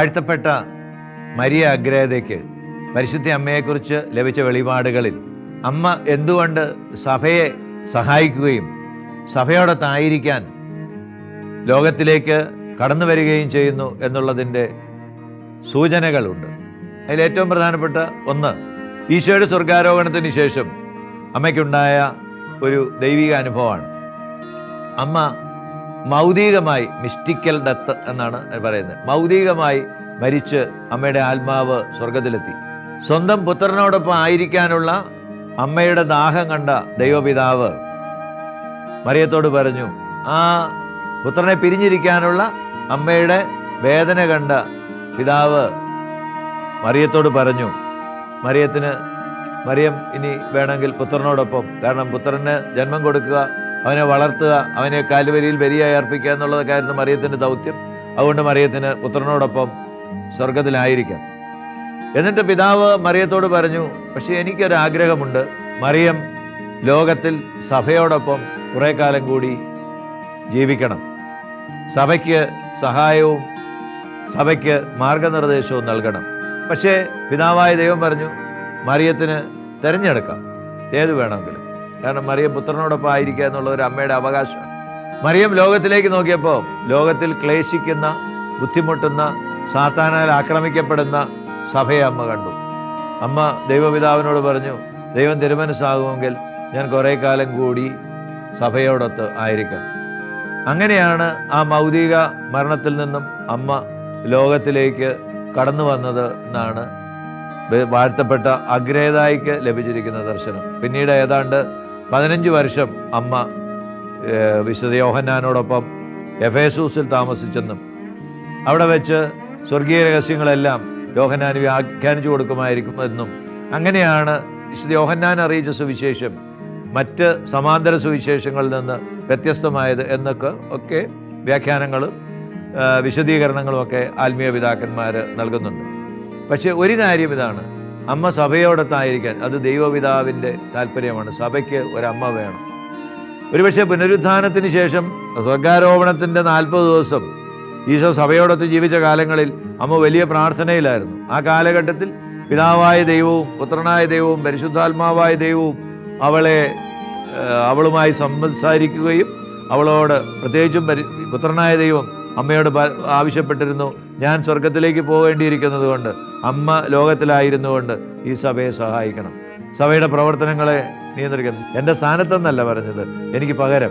വാഴ്ത്തപ്പെട്ട മരിയ അഗ്രഹതയ്ക്ക് പരിശുദ്ധ അമ്മയെക്കുറിച്ച് ലഭിച്ച വെളിപാടുകളിൽ അമ്മ എന്തുകൊണ്ട് സഭയെ സഹായിക്കുകയും സഭയോടൊത്തായിരിക്കാൻ ലോകത്തിലേക്ക് കടന്നു വരികയും ചെയ്യുന്നു എന്നുള്ളതിന്റെ സൂചനകളുണ്ട്. അതിലേറ്റവും പ്രധാനപ്പെട്ട ഒന്ന് ഈശോയുടെ സ്വർഗാരോഹണത്തിന് ശേഷം അമ്മയ്ക്കുണ്ടായ ഒരു ദൈവിക അനുഭവമാണ്. അമ്മ മൗതികമായി മിസ്റ്റിക്കൽ ഡെത്ത് എന്നാണ് പറയുന്നത്. മൗതികമായി മരിച്ച് അമ്മയുടെ ആത്മാവ് സ്വർഗത്തിലെത്തി സ്വന്തം പുത്രനോടൊപ്പം ആയിരിക്കാനുള്ള അമ്മയുടെ ദാഹം കണ്ട ദൈവപിതാവ് മറിയത്തോട് പറഞ്ഞു ആ പുത്രനെ പിരിഞ്ഞിരിക്കാനുള്ള അമ്മയുടെ വേദന കണ്ട പിതാവ് മറിയത്തോട് പറഞ്ഞു മറിയത്തിന് മറിയം ഇനി വേണമെങ്കിൽ പുത്രനോടൊപ്പം കാരണം പുത്രന് ജന്മം കൊടുക്കുക അവനെ വളർത്തുക അവനെ കാലുവരിയിൽ ബലിയായി അർപ്പിക്കുക എന്നുള്ളതൊക്കെയായിരുന്നു മറിയത്തിന്റെ ദൗത്യം. അതുകൊണ്ട് മറിയത്തിന് പുത്രനോടൊപ്പം സ്വർഗത്തിലായിരിക്കാം എന്നിട്ട് പിതാവ് മറിയത്തോട് പറഞ്ഞു പക്ഷേ എനിക്കൊരാഗ്രഹമുണ്ട്. മറിയം ലോകത്തിൽ സഭയോടൊപ്പം കുറേ കാലം കൂടി ജീവിക്കണം. സഭയ്ക്ക് സഹായവും സഭയ്ക്ക് മാർഗനിർദ്ദേശവും നൽകണം. പക്ഷേ പിതാവായ ദൈവം പറഞ്ഞു മറിയത്തിന് തിരഞ്ഞെടുക്കാം. ഏത് വേണമെങ്കിലും. കാരണം മറിയം പുത്രനോടൊപ്പം ആയിരിക്കുക എന്നുള്ള ഒരു അമ്മയുടെ അവകാശം. മറിയം ലോകത്തിലേക്ക് നോക്കിയപ്പോൾ ലോകത്തിൽ ക്ലേശിക്കുന്ന ബുദ്ധിമുട്ടുന്ന സാത്താനാൽ ആക്രമിക്കപ്പെടുന്ന സഭയെ അമ്മ കണ്ടു. അമ്മ ദൈവപിതാവിനോട് പറഞ്ഞു ദൈവം തിരുമനസ്സാകുമെങ്കിൽ ഞാൻ കുറേ കാലം കൂടി സഭയോടൊത്ത് ആയിരിക്കാം. അങ്ങനെയാണ് ആ മൗതിക മരണത്തിൽ നിന്നും അമ്മ ലോകത്തിലേക്ക് കടന്നു വന്നത് എന്നാണ് വാഴ്ത്തപ്പെട്ട അഗ്രേതായിക്ക് ലഭിച്ചിരിക്കുന്ന ദർശനം. പിന്നീട് ഏതാണ്ട് പതിനഞ്ച് വർഷം അമ്മ വിശുദ്ധ യോഹന്നാനോടൊപ്പം എഫേസൂസിൽ താമസിച്ചെന്നും അവിടെ വെച്ച് സ്വർഗീയ രഹസ്യങ്ങളെല്ലാം യോഹന്നാൻ വ്യാഖ്യാനിച്ചു കൊടുക്കുമായിരിക്കും എന്നും അങ്ങനെയാണ് വിശുദ്ധ യോഹന്നാൻ അറിയിച്ച സുവിശേഷം മറ്റ് സമാന്തര സുവിശേഷങ്ങളിൽ നിന്ന് വ്യത്യസ്തമായത് എന്നൊക്കെ ഒക്കെ വ്യാഖ്യാനങ്ങളും വിശദീകരണങ്ങളുമൊക്കെ ആത്മീയ പിതാക്കന്മാർ നൽകുന്നുണ്ട്. പക്ഷേ ഒരു കാര്യം ഇതാണ് അമ്മ സഭയോടൊത്തായിരിക്കാൻ അത് ദൈവപിതാവിന്റെ താല്പര്യമാണ്. സഭയ്ക്ക് ഒരമ്മ വേണം. ഒരുപക്ഷെ പുനരുത്ഥാനത്തിന് ശേഷം സ്വർഗാരോപണത്തിന്റെ നാൽപ്പത് ദിവസം ഈശോ സഭയോടൊത്ത് ജീവിച്ച കാലങ്ങളിൽ അമ്മ വലിയ പ്രാർത്ഥനയിലായിരുന്നു. ആ കാലഘട്ടത്തിൽ പിതാവായ ദൈവവും പുത്രനായ ദൈവവും പരിശുദ്ധാത്മാവായ ദൈവവും അവളെ അവളുമായി സംസാരിക്കുകയും അവളോട് പ്രത്യേകിച്ചും പുത്രനായ ദൈവം അമ്മയോട് ആവശ്യപ്പെട്ടിരുന്നു. ഞാൻ സ്വർഗത്തിലേക്ക് പോകേണ്ടിയിരിക്കുന്നത് കൊണ്ട് അമ്മ ലോകത്തിലായിരുന്നു കൊണ്ട് ഈ സഭയെ സഹായിക്കണം. സഭയുടെ പ്രവർത്തനങ്ങളെ നിയന്ത്രിക്കുന്നു എന്റെ സ്ഥാനത്തെന്നല്ല പറഞ്ഞത് എനിക്ക് പകരം.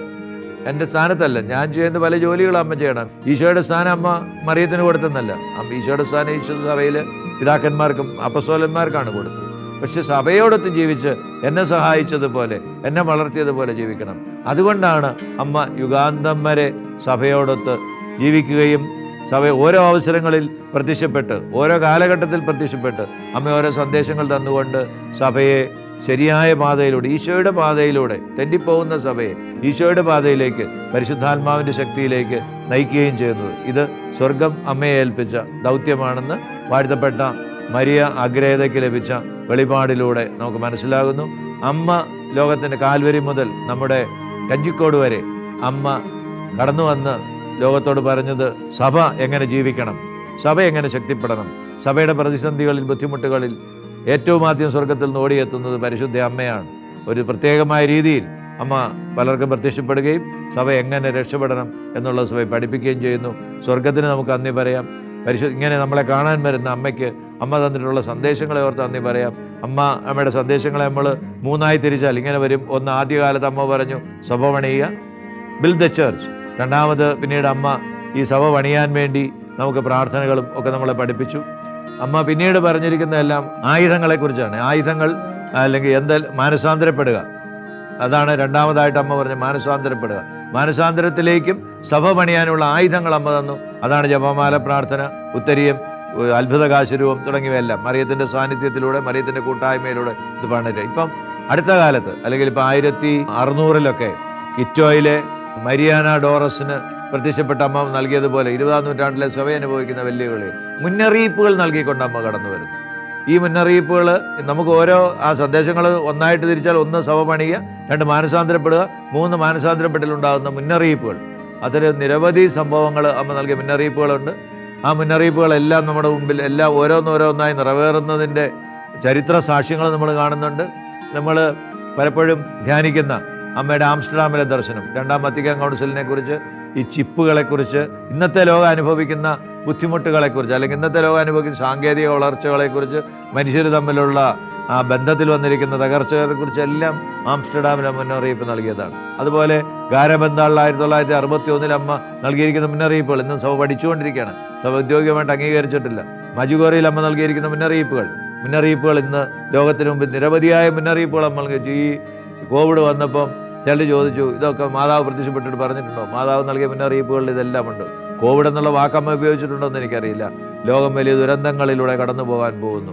എന്റെ സ്ഥാനത്തല്ല ഞാൻ ചെയ്യുന്ന പല ജോലികളും അമ്മ ചെയ്യണം. ഈശോയുടെ സ്ഥാനം അമ്മ മറിയത്തിന് കൊടുത്തെന്നല്ല. ഈശോയുടെ സ്ഥാനം ഈശോ സഭയിൽ പിതാക്കന്മാർക്കും അപ്പസോലന്മാർക്കാണ് കൊടുത്തത്. പക്ഷെ സഭയോടൊത്ത് ജീവിച്ച് എന്നെ സഹായിച്ചതുപോലെ എന്നെ വളർത്തിയതുപോലെ ജീവിക്കണം. അതുകൊണ്ടാണ് അമ്മ യുഗാന്തം വരെ സഭയോടൊത്ത് ജീവിക്കുകയും സഭ ഓരോ അവസരങ്ങളിൽ പ്രത്യക്ഷപ്പെട്ട് ഓരോ കാലഘട്ടത്തിൽ പ്രത്യക്ഷപ്പെട്ട് അമ്മ ഓരോ സന്ദേശങ്ങൾ തന്നുകൊണ്ട് സഭയെ ശരിയായ പാതയിലൂടെ ഈശോയുടെ പാതയിലൂടെ തെറ്റിപ്പോകുന്ന സഭയെ ഈശോയുടെ പാതയിലേക്ക് പരിശുദ്ധാത്മാവിന്റെ ശക്തിയിലേക്ക് നയിക്കുകയും ചെയ്യുന്നത്. ഇത് സ്വർഗം അമ്മയെ ഏൽപ്പിച്ച ദൗത്യമാണെന്ന് വാഴ്ത്തപ്പെട്ട മരിയ അഗ്രേതയ്ക്ക് ലഭിച്ച വെളിപാടിലൂടെ നമുക്ക് മനസ്സിലാകുന്നു. അമ്മ ലോകത്തിന്റെ കാൽവരി മുതൽ നമ്മുടെ കഞ്ചിക്കോട് വരെ അമ്മ കടന്നു വന്ന് ലോകത്തോട് പറഞ്ഞത് സഭ എങ്ങനെ ജീവിക്കണം? സഭ എങ്ങനെ ശക്തിപ്പെടണം? സഭയുടെ പ്രതിസന്ധികളിൽ ബുദ്ധിമുട്ടുകളിൽ ഏറ്റവും ആദ്യം സ്വർഗത്തിൽ നിന്ന് ഓടിയെത്തുന്നത് പരിശുദ്ധ അമ്മയാണ്. ഒരു പ്രത്യേകമായ രീതിയിൽ അമ്മ പലർക്കും പ്രത്യക്ഷപ്പെടുകയും സഭ എങ്ങനെ രക്ഷപ്പെടണം എന്നുള്ള സഭയെ പഠിപ്പിക്കുകയും ചെയ്യുന്നു. സ്വർഗത്തിന് നമുക്ക് അന്ന് പറയാം. പരിശു ഇങ്ങനെ നമ്മളെ കാണാൻ വരുന്ന അമ്മയ്ക്ക് അമ്മ തന്നിട്ടുള്ള സന്ദേശങ്ങളെ ഓർത്ത് നന്ദി പറയാം. അമ്മ അമ്മയുടെ സന്ദേശങ്ങളെ നമ്മൾ മൂന്നായി തിരിച്ചാൽ ഇങ്ങനെ വരും. ഒന്ന് ആദ്യകാലത്ത് അമ്മ പറഞ്ഞു സഭ പണിയുക. ബിൽ ദ ചർച്ച് രണ്ടാമത് പിന്നീട് അമ്മ ഈ സഭ പണിയാൻ വേണ്ടി നമുക്ക് പ്രാർത്ഥനകളും ഒക്കെ നമ്മളെ പഠിപ്പിച്ചു. അമ്മ പിന്നീട് പറഞ്ഞിരിക്കുന്നതെല്ലാം ആയുധങ്ങളെക്കുറിച്ചാണ്. ആയുധങ്ങൾ അല്ലെങ്കിൽ എന്താ മാനസാന്തരപ്പെടുക. അതാണ് രണ്ടാമതായിട്ട് അമ്മ പറഞ്ഞ മാനസാന്തരപ്പെടുക. മാനസാന്തരത്തിലേക്കും സഭ പണിയാനുള്ള ആയുധങ്ങൾ അമ്മ തന്നു. അതാണ് ജപമാല പ്രാർത്ഥന ഉത്തരീയം ഏഹ് അത്ഭുത കാശുരൂപം തുടങ്ങിയവയെല്ലാം. മറിയത്തിന്റെ സാന്നിധ്യത്തിലൂടെ മറിയത്തിന്റെ കൂട്ടായ്മയിലൂടെ ഇത് പണിത് ഇപ്പം അടുത്ത കാലത്ത് അല്ലെങ്കിൽ ഇപ്പം ആയിരത്തി അറുന്നൂറിലൊക്കെ കിറ്റോയിലെ മരിയാന ഡോറസിന് പ്രത്യക്ഷപ്പെട്ട അമ്മ നൽകിയതുപോലെ ഇരുപതാം നൂറ്റാണ്ടിലെ സഭ അനുഭവിക്കുന്ന വെല്ലുവിളി മുന്നറിയിപ്പുകൾ നൽകിക്കൊണ്ട് അമ്മ കടന്നു വരുന്നു. ഈ മുന്നറിയിപ്പുകൾ നമുക്ക് ഓരോ ആ സന്ദേശങ്ങൾ ഒന്നായിട്ട് തിരിച്ചാൽ ഒന്ന് സഭ പണിയുക രണ്ട് മാനസാന്തരപ്പെടുക മൂന്ന് മാനസാന്തരപ്പെട്ടിലുണ്ടാകുന്ന മുന്നറിയിപ്പുകൾ. അത്തരം നിരവധി സംഭവങ്ങൾ അമ്മ നൽകിയ മുന്നറിയിപ്പുകളുണ്ട്. ആ മുന്നറിയിപ്പുകളെല്ലാം നമ്മുടെ മുമ്പിൽ എല്ലാം ഓരോന്നോരോന്നായി നിറവേറുന്നതിന്റെ ചരിത്ര സാക്ഷ്യങ്ങൾ നമ്മൾ കാണുന്നുണ്ട്. നമ്മൾ പലപ്പോഴും ധ്യാനിക്കുന്ന അമ്മയുടെ ആംസ്റ്റർഡാമിലെ ദർശനം രണ്ടാം വത്തിക്കാൻ കൗൺസിലിനെ കുറിച്ച് ഈ ചിപ്പുകളെക്കുറിച്ച് ഇന്നത്തെ ലോകം അനുഭവിക്കുന്ന ബുദ്ധിമുട്ടുകളെക്കുറിച്ച് അല്ലെങ്കിൽ ഇന്നത്തെ ലോകം അനുഭവിക്കുന്ന സാങ്കേതിക വളർച്ചകളെക്കുറിച്ച് മനുഷ്യർ തമ്മിലുള്ള ആ ബന്ധത്തിൽ വന്നിരിക്കുന്ന തകർച്ചകളെക്കുറിച്ച് എല്ലാം ആംസ്റ്റർഡാമിലെ മുന്നറിയിപ്പ് നൽകിയതാണ്. അതുപോലെ ഗാരബന്ധാളിൽ ആയിരത്തി തൊള്ളായിരത്തി അറുപത്തി ഒന്നിൽ അമ്മ നൽകിയിരിക്കുന്ന മുന്നറിയിപ്പുകൾ ഇന്നും സഭ പഠിച്ചുകൊണ്ടിരിക്കുകയാണ്. സഭ ഔദ്യോഗികമായിട്ട് അംഗീകരിച്ചിട്ടില്ല. മജുഗോറിയിൽ അമ്മ നൽകിയിരിക്കുന്ന മുന്നറിയിപ്പുകൾ മുന്നറിയിപ്പുകൾ ഇന്ന് ലോകത്തിന് മുമ്പ് നിരവധിയായ മുന്നറിയിപ്പുകൾ നൽകി ഈ കോവിഡ് വന്നപ്പം ചിലർ ചോദിച്ചു ഇതൊക്കെ മാതാവ് പ്രത്യക്ഷപ്പെട്ടിട്ട് പറഞ്ഞിട്ടുണ്ടോ? മാതാവ് നൽകിയ മുന്നറിയിപ്പുകളിൽ ഇതെല്ലാം ഉണ്ട്. കോവിഡ് എന്നുള്ള വാക്കമ്മ ഉപയോഗിച്ചിട്ടുണ്ടോ എന്ന് എനിക്കറിയില്ല. ലോകം വലിയ ദുരന്തങ്ങളിലൂടെ കടന്നു പോകാൻ പോകുന്നു.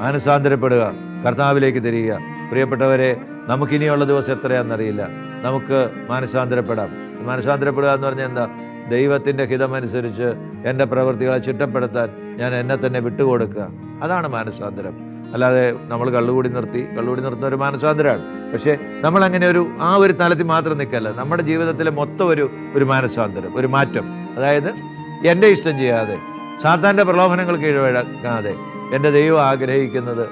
മാനസാന്തരപ്പെടുക കർത്താവിലേക്ക് തിരിയുക. പ്രിയപ്പെട്ടവരെ നമുക്കിനിയുള്ള ദിവസം എത്രയാണെന്നറിയില്ല. നമുക്ക് മാനസാന്തരപ്പെടാം. മാനസാന്തരപ്പെടുക എന്ന് പറഞ്ഞാൽ എന്താ? ദൈവത്തിന്റെ ഹിതമനുസരിച്ച് എന്റെ പ്രവൃത്തികളെ ചിട്ടപ്പെടുത്താൻ ഞാൻ എന്നെ തന്നെ വിട്ടുകൊടുക്കുക. അതാണ് മാനസാന്തരം. അല്ലാതെ നമ്മൾ കള്ളുകൂടി നിർത്തി കള്ളുകൂടി നിർത്തുന്ന ഒരു മാനസാന്തരമാണ് പക്ഷേ നമ്മൾ അങ്ങനെ ഒരു ആ ഒരു തലത്തിൽ മാത്രം നിൽക്കല്ല. നമ്മുടെ ജീവിതത്തിലെ മൊത്തം ഒരു ഒരു മാനസാന്തരം ഒരു മാറ്റം. അതായത് എന്റെ ഇഷ്ടം ചെയ്യാതെ സാത്താന്റെ പ്രലോഭനങ്ങൾ കീഴടക്കാതെ എന്റെ ദൈവം ആഗ്രഹിക്കുന്നത്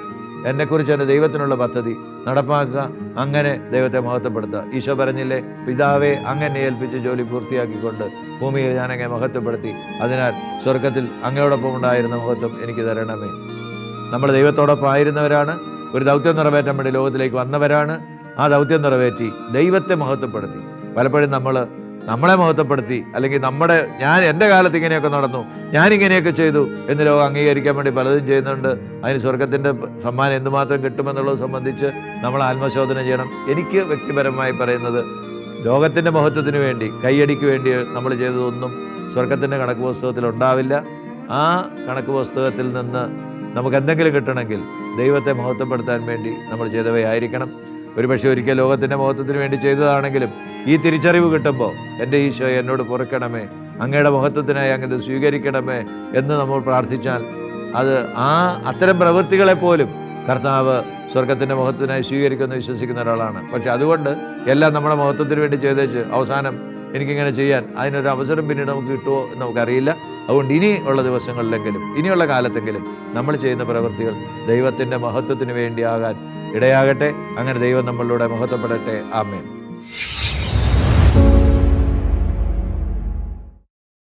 എന്നെക്കുറിച്ച് എന്റെ ദൈവത്തിനുള്ള പദ്ധതി നടപ്പാക്കുക അങ്ങനെ ദൈവത്തെ മഹത്വപ്പെടുത്തുക. ഈശോ പറഞ്ഞില്ലേ പിതാവെ അങ്ങനെ ഏൽപ്പിച്ച് ജോലി പൂർത്തിയാക്കിക്കൊണ്ട് ഭൂമിയിൽ ഞാനങ്ങനെ മഹത്വപ്പെടുത്തി അതിനാൽ സ്വർഗത്തിൽ അങ്ങയോടൊപ്പം ഉണ്ടായിരുന്ന മഹത്വം എനിക്ക് തരണമേ. നമ്മൾ ദൈവത്തോടൊപ്പം ആയിരുന്നവരാണ്. ഒരു ദൗത്യം നിറവേറ്റാൻ വേണ്ടി ലോകത്തിലേക്ക് വന്നവരാണ്. ആ ദൗത്യം നിറവേറ്റി ദൈവത്തെ മഹത്വപ്പെടുത്തി. പലപ്പോഴും നമ്മൾ നമ്മളെ മഹത്വപ്പെടുത്തി അല്ലെങ്കിൽ നമ്മുടെ ഞാൻ എന്റെ കാലത്ത് ഇങ്ങനെയൊക്കെ നടന്നു ഞാൻ ഇങ്ങനെയൊക്കെ ചെയ്തു എന്ന് ലോകം അംഗീകരിക്കാൻ വേണ്ടി പലതും ചെയ്യുന്നുണ്ട്. അതിന് സ്വർഗത്തിന്റെ സമ്മാനം എന്തുമാത്രം കിട്ടുമെന്നുള്ളത് സംബന്ധിച്ച് നമ്മൾ ആത്മശോധന ചെയ്യണം. എനിക്ക് വ്യക്തിപരമായി പറയുന്നത് ലോകത്തിന്റെ മഹത്വത്തിന് വേണ്ടി കൈയടിക്ക് വേണ്ടി നമ്മൾ ചെയ്തതൊന്നും സ്വർഗത്തിന്റെ കണക്ക് പുസ്തകത്തിൽ ഉണ്ടാവില്ല. ആ കണക്ക് പുസ്തകത്തിൽ നിന്ന് നമുക്ക് എന്തെങ്കിലും കിട്ടണമെങ്കിൽ ദൈവത്തെ മഹത്വപ്പെടുത്താൻ വേണ്ടി നമ്മൾ ചെയ്തവയായിരിക്കണം. ഒരുപക്ഷെ ഒരിക്കൽ ലോകത്തിന്റെ മഹത്വത്തിന് വേണ്ടി ചെയ്തതാണെങ്കിലും ഈ തിരിച്ചറിവ് കിട്ടുമ്പോൾ എന്റെ ഈശോ എന്നോട് പൊറുക്കണമേ അങ്ങയുടെ മഹത്വത്തിനായി അങ്ങ് സ്വീകരിക്കണമേ എന്ന് നമ്മൾ പ്രാർത്ഥിച്ചാൽ അത് ആ അത്തരം പ്രവൃത്തികളെ പോലും കർത്താവ് സ്വർഗത്തിന്റെ മഹത്വത്തിനായി സ്വീകരിക്കുമെന്ന് വിശ്വസിക്കുന്ന ഒരാളാണ്. പക്ഷെ അതുകൊണ്ട് എല്ലാം നമ്മുടെ മഹത്വത്തിന് വേണ്ടി ചെയ്തേച്ച് അവസാനം എനിക്കിങ്ങനെ ചെയ്യാൻ അതിനൊരു അവസരം പിന്നീട് നമുക്ക് കിട്ടുമോ എന്ന് നമുക്കറിയില്ല. അതുകൊണ്ട് ഇനി ഉള്ള ദിവസങ്ങളിലെങ്കിലും ഇനിയുള്ള കാലത്തെങ്കിലും നമ്മൾ ചെയ്യുന്ന പ്രവൃത്തികൾ ദൈവത്തിന്റെ മഹത്വത്തിന് വേണ്ടിയാകാൻ ഇടയാകട്ടെ. അങ്ങനെ ദൈവം നമ്മളിലൂടെ മഹത്വപ്പെടട്ടെ. ആമേൻ.